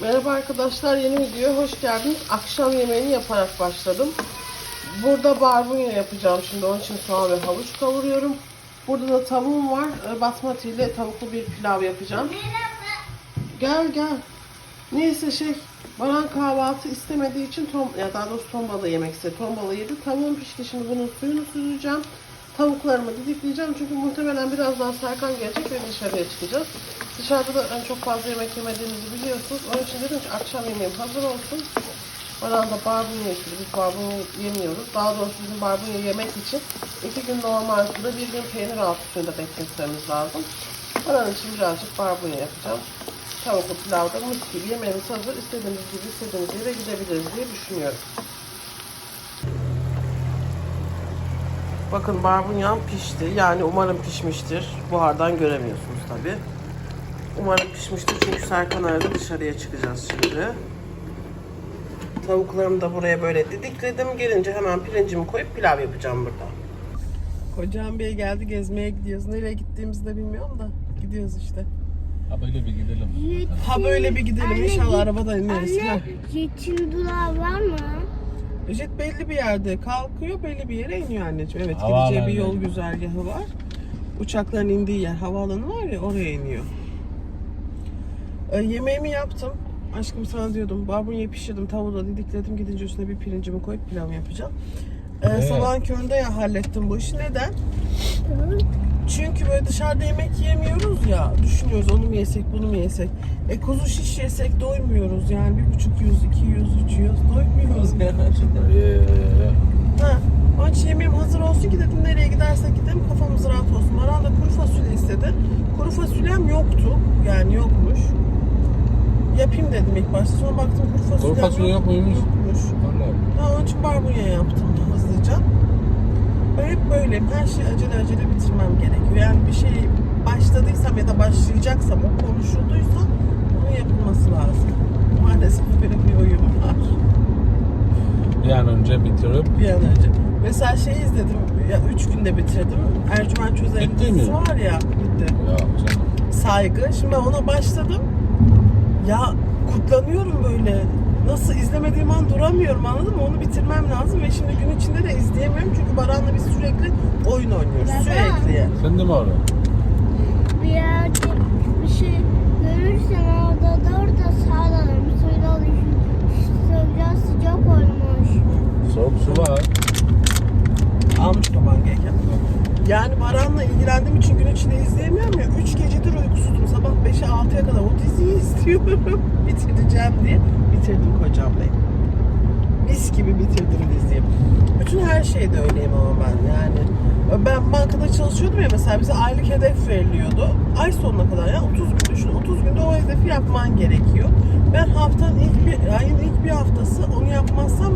Merhaba arkadaşlar, yeni videoya hoş geldiniz. Akşam yemeğini yaparak başladım. Burada barbunya yapacağım şimdi, onun için soğan ve havuç kavuruyorum. Burada da tavuğum var, Ee, basmati ile tavuklu bir pilav yapacağım. Gel gel. Neyse şey, Baran kahvaltı istemediği için ton, ya daha doğrusu ton balığı yemek istedi. Ton balığı yedi. Tavuğum pişti, şimdi bunun suyunu süzeceğim. Tavuklarımı didikleyeceğim çünkü muhtemelen birazdan Serkan gelecek ve dışarıya çıkacağız. Dışarıda da en çok fazla yemek yemediğimizi biliyorsunuz. Onun için dedim ki akşam yemeğim hazır olsun. Baran da barbunya istedi. Biz barbunya yemiyoruz. Daha doğrusu bizim barbunya yemek için iki gün normal suda bir gün peynir altı suyunda bekletmemiz lazım. Baran için birazcık barbunya yapacağım. Tavuklu pilavda mis gibi yemeğimiz hazır. İstediğimiz gibi istediğimiz yere gidebiliriz diye düşünüyorum. Bakın barbunyam pişti. Yani umarım pişmiştir. Buhardan göremiyorsunuz tabi. Umarım pişmiştir çünkü Serkan aradı dışarıya çıkacağız şimdi. Tavuklarımı da buraya böyle didikledim. Gelince hemen pirincimi koyup pilav yapacağım burada. Kocam Bey geldi gezmeye gidiyoruz. Nereye gittiğimizi de bilmiyorum da gidiyoruz işte. Ha böyle bir gidelim. Ha böyle bir gidelim Anne, inşallah arabada ineriz. Anne, jetin durağı var mı? Jet belli bir yerde kalkıyor, belli bir yere iniyor anneciğim. Evet, Havaalanı gideceği bir yol güzergahı var. Uçakların indiği yer, havaalanı var ya oraya iniyor. Ee, yemeğimi yaptım. Aşkım sana diyordum. Barbunyayı pişirdim, tavuğu da didikledim. Gidince üstüne bir pirincimi koyup pilav yapacağım. Ee, Evet. Sabahın köründe ya hallettim bu işi. Neden? Çünkü böyle dışarıda yemek yemiyoruz ya. Düşünüyoruz onu mu yesek, bunu mu yesek. E kuzu şiş yesek doymuyoruz yani. Bir buçuk yüz, iki yüz, üç yüz doymuyoruz yani. Ha, onun için yemeğim hazır olsun ki dedim nereye gidersek gidelim kafamız rahat olsun. Baran da kuru fasulye istedi. Kuru fasulyem yoktu. Yani yokmuş. Yapayım dedim ilk başta. Sonra baktım kuru fasulye Kuru fasulye yok muymuş? Yokmuş. Vallahi. Ha, onun için barbunya yaptım hep böyleyim. Her şeyi acele acele bitirmem gerekiyor. Yani bir şey başladıysam ya da başlayacaksam, o konuşulduysa onun yapılması lazım. Maalesef böyle bir oyun var. Bir an önce bitirip bir an önce. Mesela şey izledim, ya üç günde bitirdim. Ercüment Çözer'in dizisi var ya, bitti. ya canım. Saygı. Şimdi ben ona başladım. Ya kutlanıyorum böyle. Nasıl izlemediğim an duramıyorum anladın mı? Onu bitirmem lazım ve şimdi gün içinde de izleyemiyorum çünkü Baran'la biz sürekli oyun oynuyoruz. Baba. Sürekli. Sen de mi orada? Bir yerde bir şey görürsen orada da orada sağlanır. Suyla suyla sıcak olmuş. Soğuk su var. Almış baban gereken. Yani Baran'la ilgilendiğim için gün içinde izleyemiyorum ya. Üç gecedir uykusuzum. Sabah 5'e 6'ya kadar diziyi istiyorum. Bitireceğim diye. Bitirdim kocam bey. Mis gibi bitirdim diziyi. Bütün her şeyde öyleyim ama ben yani. Ben bankada çalışıyordum ya mesela bize aylık hedef veriliyordu. Ay sonuna kadar ya 30 gün düşün. 30 günde o hedefi yapman gerekiyor. Ben haftanın ilk bir, ayın ilk bir haftası onu yapmazsam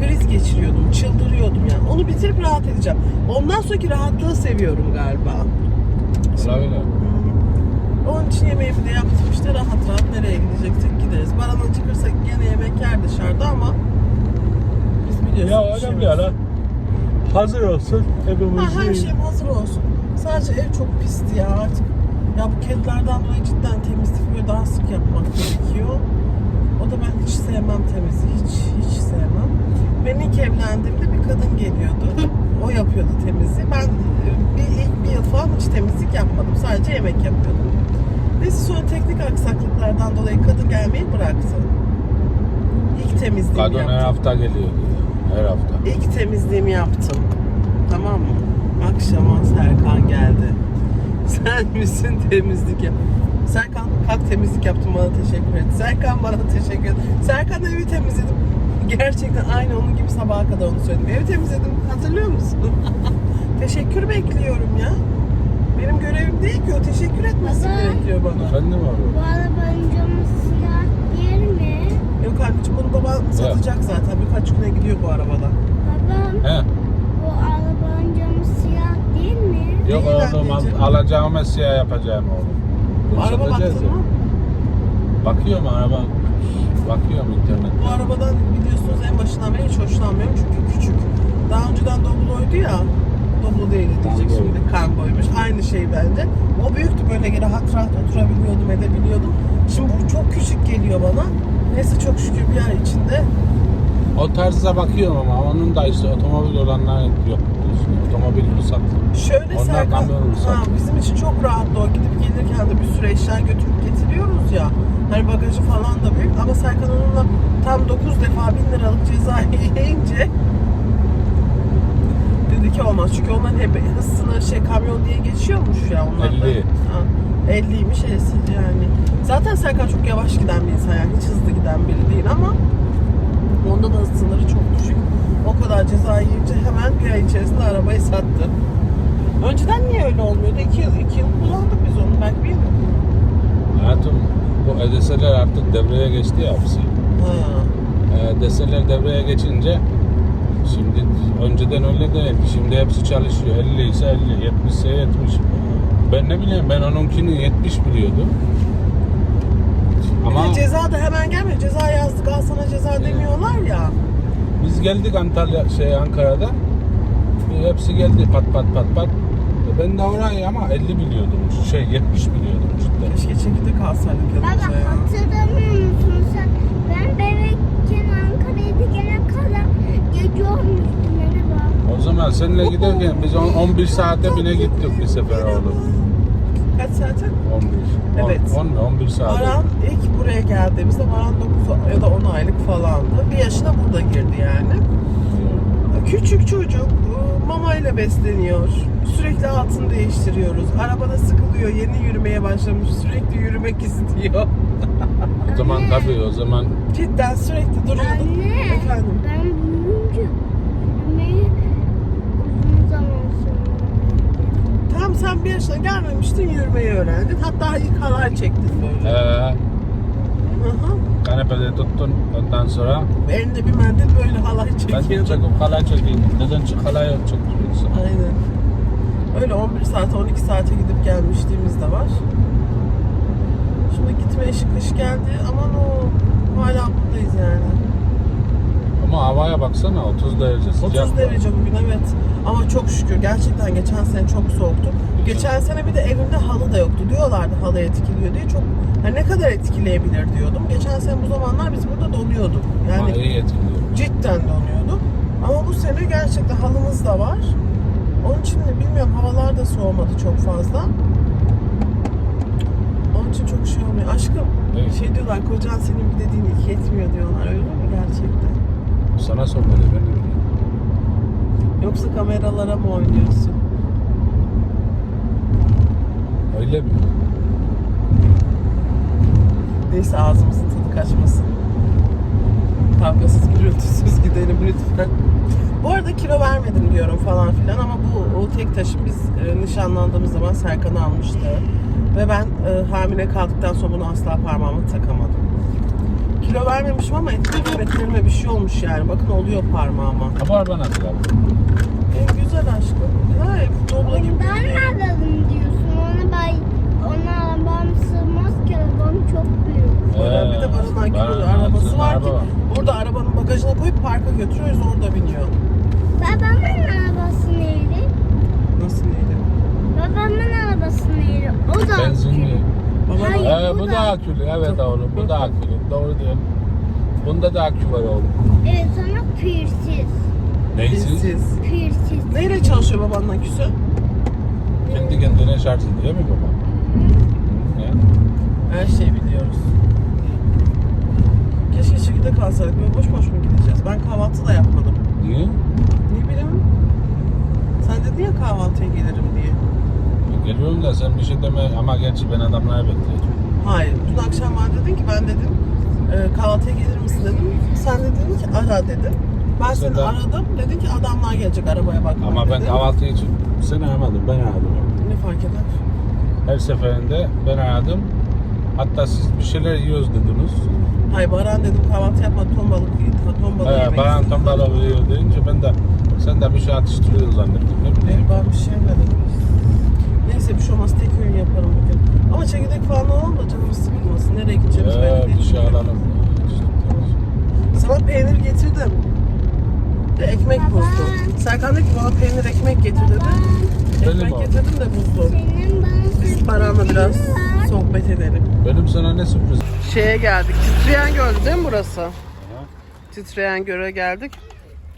kriz geçiriyordum, çıldırıyordum yani. Onu bitirip rahat edeceğim. Ondan sonraki rahatlığı seviyorum galiba. Olabilir. Onun için yemeğimi de yaptım işte rahat rahat nereye gideceksek gideriz. Baran acıkırsak gene yemek yer dışarıda ama biz biliyoruz. Ya önemli ya lan. Hazır olsun. Ha, Hepimiz her şeyim hazır olsun. Sadece ev çok pisti ya artık. Ya bu kedilerden dolayı cidden temizlik böyle daha sık yapmak gerekiyor. O da ben hiç sevmem temizliği. Hiç hiç sevmem. Ben ilk evlendiğimde bir kadın geliyordu. O yapıyordu temizliği. Ben e, bir ilk bir yıl falan hiç temizlik yapmadım. Sadece yemek yapıyordum. Neyse sonra teknik aksaklıklardan dolayı kadın gelmeyi bıraktı. İlk temizliğimi Kadın yaptım. her hafta geliyor. Her hafta. İlk temizliğimi yaptım. Tamam mı? Akşama Serkan geldi. Sen misin temizlik yap? Serkan kalk temizlik yaptım bana teşekkür et. Serkan bana teşekkür et. Serkan evi temizledim. Gerçekten aynı onun gibi sabaha kadar onu söyledim. Evi temizledim. Hatırlıyor musun? teşekkür bekliyorum ya. Benim görevim değil ki o teşekkür etmesi Baba. gerekiyor bana. Efendim abi? Bu arabanın camı siyah değil mi? Yok anneciğim bunu baban satacak zaten. Birkaç güne gidiyor bu arabada. Babam He. bu arabanın camı siyah değil mi? Yok Değil oğlum al- alacağım eşya yapacağım oğlum. Araba Satacağız baktın ya. mı? Bakıyorum araba. Bakıyorum internet. Bu arabadan biliyorsunuz en başından beri hiç hoşlanmıyorum çünkü küçük. Daha önceden Doblo'ydu ya. Doblo değil diyecek Kargoymuş. şimdi. Kargoymuş. Aynı şey bence. O büyüktü böyle rahat rahat oturabiliyordum edebiliyordum. Şimdi bu çok küçük geliyor bana. Neyse çok şükür bir ay içinde. O tarzda bakıyorum ama onun da işte otomobil olanlar yok. Otomobil ruhsatlı. Şöyle Onlar Serkan, kamyon bizim için çok rahat o. Gidip gelirken de bir sürü eşya götürüp getiriyoruz ya. Hani bagajı falan da büyük ama Serkan onunla tam 9 defa 1000 liralık ceza yiyince dedi onların hep hız sınırı şey kamyon diye geçiyormuş ya onlar da. 50. Ha, 50'ymiş elsiz yani. Zaten Serkan çok yavaş giden bir insan yani hiç hızlı giden biri değil ama onda da hız sınırı çok düşük. O kadar ceza yiyince hemen bir ay içerisinde arabayı sattı. Önceden niye öyle olmuyordu? İki yıl, iki yıl kullandık biz onu. Belki bir yıl. Hayatım bu EDS'ler artık devreye geçti ya hepsi. Ha. E, DS'ler devreye geçince şimdi önceden öyle değil. Şimdi hepsi çalışıyor. 50 ise 50, 70 ise 70. Ben ne bileyim ben onunkini 70 biliyordum. Ama Bir de ceza da hemen gelmiyor. Ceza yazdık al sana ceza demiyorlar ya. biz geldik Antalya şey Ankara'da. E, Hepsi geldi pat pat pat pat. E, Ben de orayı ama 50 biliyordum. Şey 70 biliyordum cidden. Keşke çekirde kalsaydık Baba yanımıza ya. hatırlamıyor musun sen? Ben kadar merhaba. O zaman seninle giderken biz on- 11 saate bine gittik bir sefer oğlum. Kaç saate? 11. Evet. 10 mu? 11 saat. Baran ilk buraya geldiğimizde Baran 9 ya da 10 aylık falandı. Bir yaşına burada girdi yani. Küçük çocuk mamayla besleniyor. Sürekli altını değiştiriyoruz. Arabada sıkılıyor. Yeni yürümeye başlamış. Sürekli yürümek istiyor. O zaman tabii o zaman Cidden sürekli duruyorduk. Anne. Efendim. Ben büyüyünce yürümeyi uzun zaman sonra. Tam sen bir yaşına gelmemiştin yürümeyi öğrendin. Hatta ilk halay çektin böyle. ee, hı. kanepede tuttun ondan sonra Elinde bir mendil böyle halay ben de çekiyordun. çekip halay çekeyim. Neden çık halay çekiyorsun? Aynen. Öyle 11 saat 12 saate gidip gelmişliğimiz de var. Şimdi gitme işi kış geldi aman o hala buradayız yani. Ama havaya baksana 30 derece sıcak. 30 var. derece bugün evet. Ama çok şükür gerçekten geçen sene çok soğuktu. Geçen sene bir de evimde halı da yoktu. Diyorlardı halı etkiliyor diye. Çok hani ne kadar etkileyebilir diyordum. Geçen sene bu zamanlar biz burada donuyorduk. Ama Yani iyi etkiliyor. cidden donuyorduk. Ama bu sene gerçekten halımız da var. Onun için de bilmiyorum havalar da soğumadı çok fazla. Onun için çok şey olmuyor. Aşkım Evet. şey diyorlar kocan senin bir dediğini iki etmiyor diyorlar. Öyle mi gerçekten? Sana sormadı ben de bilmiyorum. Yoksa kameralara mı oynuyorsun? Öyle mi? Neyse ağzımızın tadı kaçmasın. Kavgasız gürültüsüz gidelim lütfen. Bu arada kilo vermedim diyorum falan filan ama bu o tek taşım biz e, nişanlandığımız zaman Serkan almıştı. Ve ben e, hamile kaldıktan sonra bunu asla parmağıma takamadım. Kilo vermemişim ama etlerim, etlerime bir şey olmuş yani. Bakın oluyor parmağıma. Ha bu araba nasıl abi? En güzel aşkım. Ha, dobla gibi Ben alalım diyorsun. Ona ben ona arabam sığmaz ki arabam çok büyük. Baran bir de Baran- Akülü arabası var ki araba var. burada arabanın bagajına koyup parka götürüyoruz orada biniyor. Babamın arabası neydi? Nasıl neydi? Babamın arabası neydi? O da Benzinli. Baba Hayır. Ee, bu bu da- da akülü. Evet oğlum bu da akülü. Doğru diyorsun. Bunda da akü var oğlum. Evet sonra pürsiz. Neysiz? Siz. Pürsiz. Neyle çalışıyor babanın aküsü? Kendi kendine şarj ediyor mu baba? Ne? Her şeyi biliyoruz. Keşke şekilde kalsaydık. Böyle boş boş mu gideceğiz? Ben kahvaltı da yapmadım. Niye? Ne bileyim. Sen dedin ya kahvaltıya gelirim diye. Geliyorum da sen bir şey deme ama gerçi ben adamları bekleyeceğim. Hayır. Dün akşam bana dedin ki ben dedim e, kahvaltıya gelir misin dedim. Sen de dedin ki ara dedin. Ben seni Sen de- aradım. Dedin ki adamlar gelecek arabaya bakmaya Ama ben dedin. kahvaltı için seni aramadım ben aradım. Ne fark eder? Her seferinde ben aradım. Hatta siz bir şeyler yiyoruz dediniz. Hayır Baran dedim kahvaltı yapma ton balık. Ton balığı Ee, yemek bana istedim. tam bala veriyor deyince ben de sen de bir şey atıştırıyorsun zannettim. Ne bileyim. Ee, ben bir şey yemedim. Neyse bir şey olmaz tek öğün yaparım bugün. Ama çekirdek falan alalım da canımız sıkılmasın. Nereye gideceğimiz Ee, belli değil. şey alalım. Sana peynir getirdim. De ekmek Baba. bozdu. Serkan dedi ki bana peynir ekmek getir dedi. Benim Ekmek abi. getirdim de buzlu. Senin bana Biz Baran'la biraz sohbet edelim. Benim sana ne sürpriz? Şeye geldik. Titreyen Göl değil mi burası? Titreyen Göl'e geldik.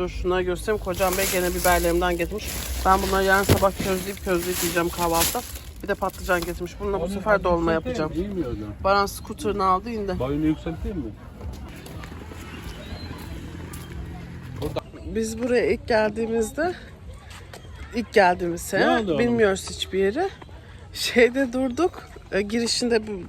Dur şuna göstereyim. Kocam Bey gene biberlerimden getirmiş. Ben bunları yarın sabah közleyip közleyip yiyeceğim kahvaltıda. Bir de patlıcan getirmiş. Bununla bu sefer dolma yapacağım. Baran skuterını aldı indi. Boyunu yükselteyim mi? Biz buraya ilk geldiğimizde ilk geldiğimiz Ne sene bilmiyoruz hiçbir yeri. Şeyde durduk. E, girişinde bu-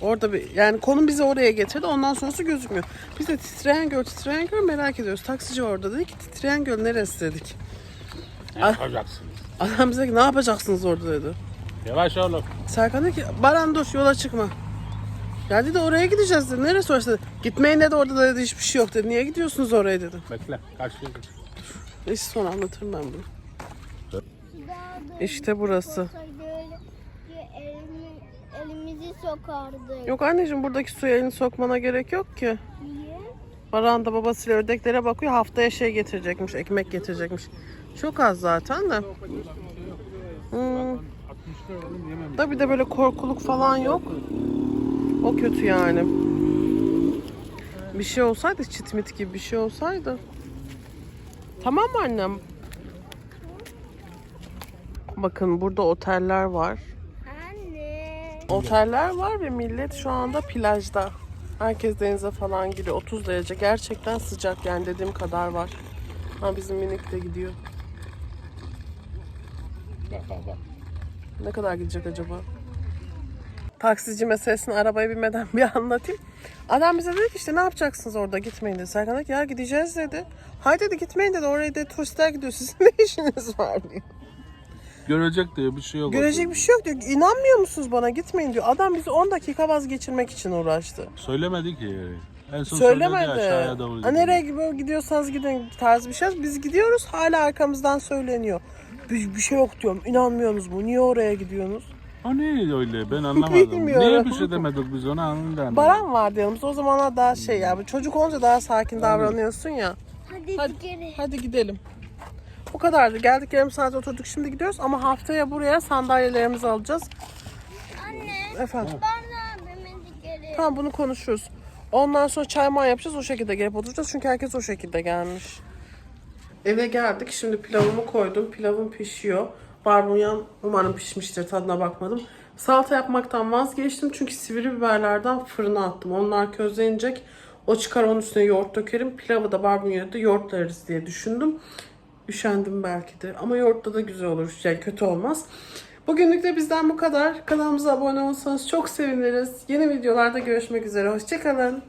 orada bir yani konum bizi oraya getirdi. Ondan sonrası gözükmüyor. Biz de titreyen göl, titreyen göl merak ediyoruz. Taksici orada dedi ki titreyen göl neresi dedik. Ne yapacaksınız? Adam bize ki ne yapacaksınız orada dedi. Yavaş oğlum. Serkan dedi ki Baran dur yola çıkma. Ya dedi oraya gideceğiz dedi. Neresi orası dedi. Gitmeyin dedi orada da dedi hiçbir şey yok dedi. Niye gidiyorsunuz oraya dedi. Bekle. Karşıya geç. Neyse sonra anlatırım ben bunu. İşte burası. olsaydı öyle ki elimi, elimizi sokardık. Yok anneciğim buradaki suya elini sokmana gerek yok ki. Niye? Baran da babasıyla ördeklere bakıyor. Haftaya şey getirecekmiş, ekmek getirecekmiş. Çok az zaten de. Hmm. Da bir de böyle korkuluk falan yok. O kötü yani. Bir şey olsaydı çitmit gibi bir şey olsaydı. Tamam mı annem? Bakın burada oteller var. Oteller var ve millet şu anda plajda. Herkes denize falan giriyor. 30 derece. Gerçekten sıcak yani dediğim kadar var. Ha bizim minik de gidiyor. Bak bak bak. Ne kadar gidecek acaba? Taksici meselesini arabaya binmeden bir anlatayım. Adam bize dedi ki işte ne yapacaksınız orada gitmeyin dedi. Serkan dedi ki ya gideceğiz dedi. Haydi dedi gitmeyin dedi. Oraya dedi turistler gidiyor. Sizin ne işiniz var diyor. Görecek diye bir şey yok. Görecek bir şey yok diyor. İnanmıyor musunuz bana gitmeyin diyor. Adam bizi 10 dakika vazgeçirmek için uğraştı. Söylemedi ki. En son söyledi aşağıya Söylemedi. doğru Ha, gidiyor. nereye gibi gidiyorsanız gidin tarzı bir şey. Biz gidiyoruz hala arkamızdan söyleniyor. Bir, bir şey yok diyorum. İnanmıyorsunuz mu? Niye oraya gidiyorsunuz? O neydi öyle ben anlamadım. Bilmiyorum. Niye bir şey demedik biz ona anlamadım. Baran vardı yanımızda. O zamanlar daha şey ya. bu Çocuk olunca daha sakin davranıyorsun ya. Hadi, Hadi, gidelim. hadi gidelim. Bu kadardı. Geldik yarım saat oturduk. Şimdi gidiyoruz ama haftaya buraya sandalyelerimizi alacağız. Anne. Efendim. Ben de. Tamam bunu konuşuruz. Ondan sonra çay may yapacağız. O şekilde gelip oturacağız. Çünkü herkes o şekilde gelmiş. Eve geldik. Şimdi pilavımı koydum. Pilavım pişiyor. Barbunyam umarım pişmiştir. Tadına bakmadım. Salata yapmaktan vazgeçtim. Çünkü sivri biberlerden fırına attım. Onlar közlenecek. O çıkar onun üstüne yoğurt dökerim. Pilavı da barbunyayı da yoğurtlarız diye düşündüm. Üşendim belki de. Ama yoğurtla da güzel olur. Yani kötü olmaz. Bugünlük de bizden bu kadar. Kanalımıza abone olursanız çok seviniriz. Yeni videolarda görüşmek üzere. Hoşçakalın.